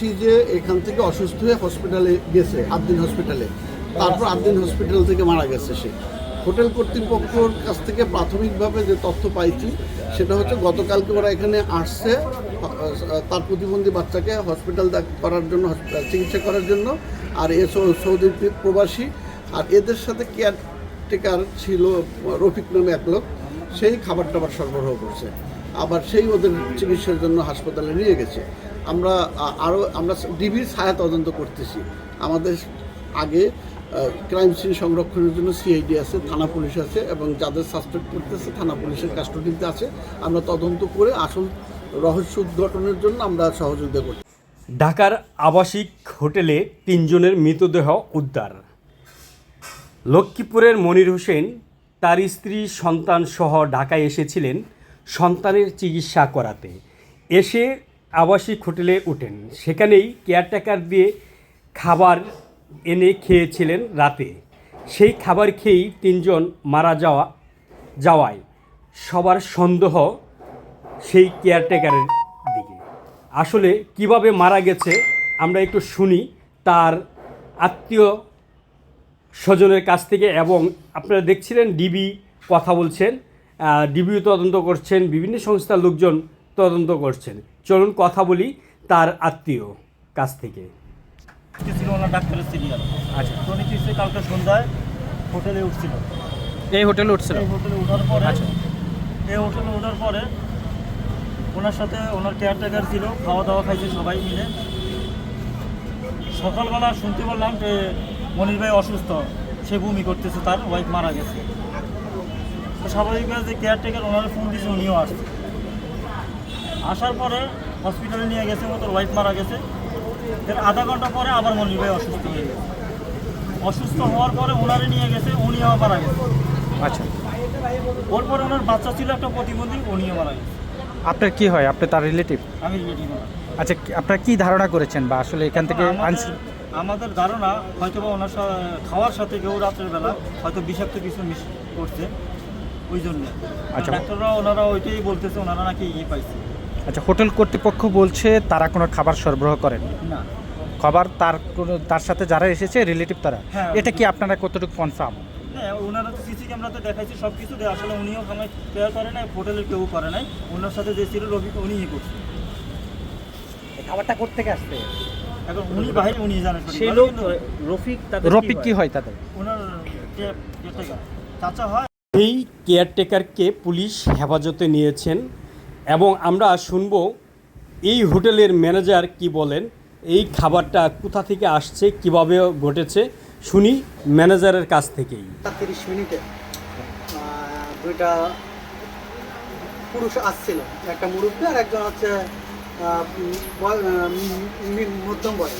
শুনছি যে এখান থেকে অসুস্থ হয়ে হসপিটালে গেছে আদ্দিন হসপিটালে তারপর আদ্দিন হসপিটাল থেকে মারা গেছে সে। হোটেল কর্তৃপক্ষর কাছ থেকে প্রাথমিকভাবে যে তথ্য পাইছি, সেটা হচ্ছে গতকালকে ওরা এখানে আসছে, তার প্রতিবন্ধী বাচ্চাকে হসপিটাল করার জন্য চিকিৎসা করার জন্য, আর এ সৌদি প্রবাসী। আর এদের সাথে কেয়ারটেকার ছিল রফিক নামে এক লোক, সেই খাবার টাবার সরবরাহ করছে। আবার সেই ওদের চিকিৎসার জন্য হাসপাতালে নিয়ে গেছে। আমরা আরও আমরা ডিবির ছায়া তদন্ত করতেছি। আমাদের আগে ক্রাইম সিন সংরক্ষণের জন্য সিআইডি আছে, থানা পুলিশ আছে, এবং যাদের সাসপেক্ট করতেছে থানা পুলিশের কাস্টডিতে আছে। আমরা তদন্ত করে আসল রহস্য উদ্ঘাটনের জন্য আমরা সহযোগিতা করছি। ঢাকার আবাসিক হোটেলে তিনজনের মৃতদেহ উদ্ধার। লক্ষ্মীপুরের মনির হোসেন, তার স্ত্রী সন্তান সহ ঢাকায় এসেছিলেন সন্তানের চিকিৎসা করাতে। এসে আবাসিক হোটেলে ওঠেন। সেখানেই কেয়ারটেকার দিয়ে খাবার এনে খেয়েছিলেন রাতে। সেই খাবার খেয়েই তিনজন মারা যাওয়া, যাওয়ায় সবার সন্দেহ সেই কেয়ারটেকারের দিকে। আসলে কীভাবে মারা গেছে আমরা একটু শুনি তার আত্মীয় স্বজনের কাছ থেকে এবং আপনারা দেখছিলেন ডিবি কথা বলছেন ডিবি তদন্ত করছেন, বিভিন্ন সংস্থার লোকজন তদন্ত করছেন। চলুন কথা বলি তার আত্মীয় কাছ থেকে। ছিল ওনার ডাক্তারের সিরিয়াল। আচ্ছা। তো উনি কিছু কালকে সন্ধ্যায় হোটেলে উঠছিল? এই হোটেলে উঠছিল? এই হোটেলে ওঠার পরে আচ্ছা। এই হোটেলে ওঠার পরে ওনার সাথে ওনার কেয়ারটেকার ছিল খাওয়া দাওয়া খাইছে সবাই মিলে। সকালবেলা শুনতে পারলাম যে মনির ভাই অসুস্থ সে বমি করতেছে তার ওয়াইফ মারা গেছে। তো স্বাভাবিকভাবে যে কেয়ারটেকার ওনার ফোন দিয়েছে উনিও আসছে। আসার পরে হসপিটালে নিয়ে গেছে ও তোর ওয়াইফ মারা গেছে। এর আধা ঘণ্টা পরে আবার মনির ভাই অসুস্থ হয়ে গেছে। অসুস্থ হওয়ার পরে ওনারে নিয়ে গেছে উনিও মারা গেছে। আচ্ছা। ওর পরে ওনার বাচ্চা ছিল একটা প্রতিবন্ধী উনিও মারা গেছে। আপনার কি হয়? আপনি তার রিলেটিভ আমি না। আচ্ছা আপনারা কি ধারণা করেছেন বা আসলে এখান থেকে আমাদের- ধারণা হয়তো বা ওনার খাওয়ার সাথে কেউ রাত্রের বেলা হয়তো বিষাক্ত কিছু মিশ করছে। ওই জন্য। আচ্ছা। ডাক্তাররা ওনারা ওইটাই বলতেছে ওনারা নাকি ইয়ে পাইছে। আচ্ছা হোটেল কর্তৃপক্ষ বলছে তারা কোনো খাবার সরবরাহ করেন। না। খাবার তার কোনো তার সাথে যারা এসেছে রিলেটিভ তারা। হ্যাঁ। এটা কি আপনারা কতটুকু কনফার্ম হ্যাঁ ওনারা তো সিসি ক্যামেরাতে দেখাইছে সব কিছু আসলে উনিও খামাই কেয়ার করে নাই হোটেলের কেউ করে নাই। ওনার সাথে যে ছিল রবি উনি ইয়ে করছে খাবারটা কোথেকে আসছে? এখন উনি বাইরে উনি জানেন সেই লোক রফিক তাদের রফিক কি হয়? তাদের? ওনার চাচা হয়। এই কেয়ারটেকারকে পুলিশ হেফাজতে নিয়েছেন এবং আমরা শুনব এই হোটেলের ম্যানেজার কি বলেন এই খাবারটা কোথা থেকে আসছে কীভাবে ঘটেছে শুনি ম্যানেজারের কাছ থেকেই। তিরিশ মিনিটে দুইটা পুরুষ আসছিল একটা মুরব্বী আর একজন হচ্ছে মধ্যম বয়স।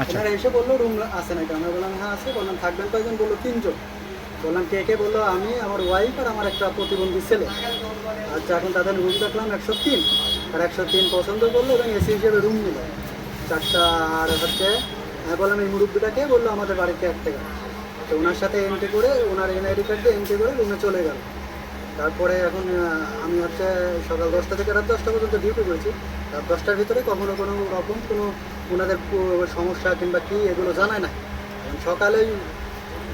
আচ্ছা। এসে বলল রুম আছে নাকি আমরা বললাম হ্যাঁ আছে। বললাম থাকবেন কয়েকজন বলল তিনজন। বললাম, কে কে? বলল, আমি, আমার ওয়াইফ আর আমার একটা প্রতিবন্ধী ছেলে। আচ্ছা এখন তাদের রুম দেখলাম একশো তিন। আর একশো তিন পছন্দ করল এবং এসি হিসেবে রুম নিল। চারটা আর হচ্ছে আমি বললাম, এই মুরব্বীটাকে বলল, আমাদের বাড়িতে এক টাকা তো ওনার সাথে এন্ট্রি করে, ওনার এনআইডি কার্ড দিয়ে এন্ট্রি করে রুমে চলে গেল। তারপরে এখন আমি হচ্ছে সকাল দশটা থেকে রাত দশটা পর্যন্ত ডিউটি করেছি। রাত দশটার ভিতরে কখনো কোনো রকম কোনো ওনাদের সমস্যা কিংবা কী এগুলো জানায় না সকালেই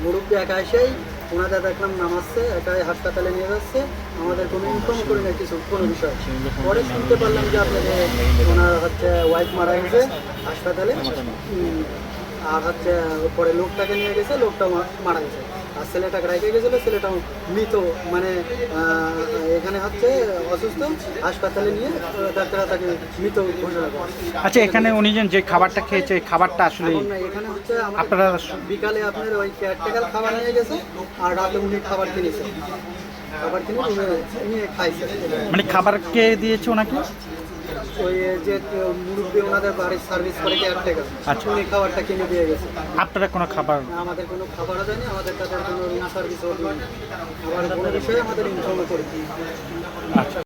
মুরব্বী একা এসেই ওনাদের দেখলাম নামাচ্ছে একাই হাসপাতালে নিয়ে যাচ্ছে আমাদের কোনো ইনফর্ম করে না কিছু কোনো বিষয়। পরে শুনতে পারলাম যে আপনাদের ওনার হচ্ছে ওয়াইফ মারা গেছে হাসপাতালে। আর হচ্ছে পরে লোকটাকে নিয়ে গেছে লোকটা মারা গেছে। আর ছেলেটা রেখে গেছিল ছেলেটা মৃত মানে এখানে হচ্ছে অসুস্থ হাসপাতালে নিয়ে ডাক্তাররা তাকে মৃত ঘোষণা করে। আচ্ছা এখানে উনি যে- খাবারটা খেয়েছে খাবারটা আসলে এখানে হচ্ছে আপনারা বিকালে আপনার ওই কেয়ারটেকার খাবার নিয়ে গেছে আর রাতে উনি খাবার কিনেছে। খাবার কিনে নিয়ে খাইছে। মানে খাবার কে দিয়েছে ওনাকে? ওই যে মুরব্বী ওনাদের বাড়ির সার্ভিস করে কেয়ারটেকার আচ্ছা। উনি খাবারটা কিনে দিয়ে গেছে। আপনারা কোনো খাবার আমাদের কোনো খাবারও দেয়নি আমাদের তাদের কোনো রুম সার্ভিসও দেয়নি কোনো বিষয়ে আমাদের ইনফর্ম করি আচ্ছা।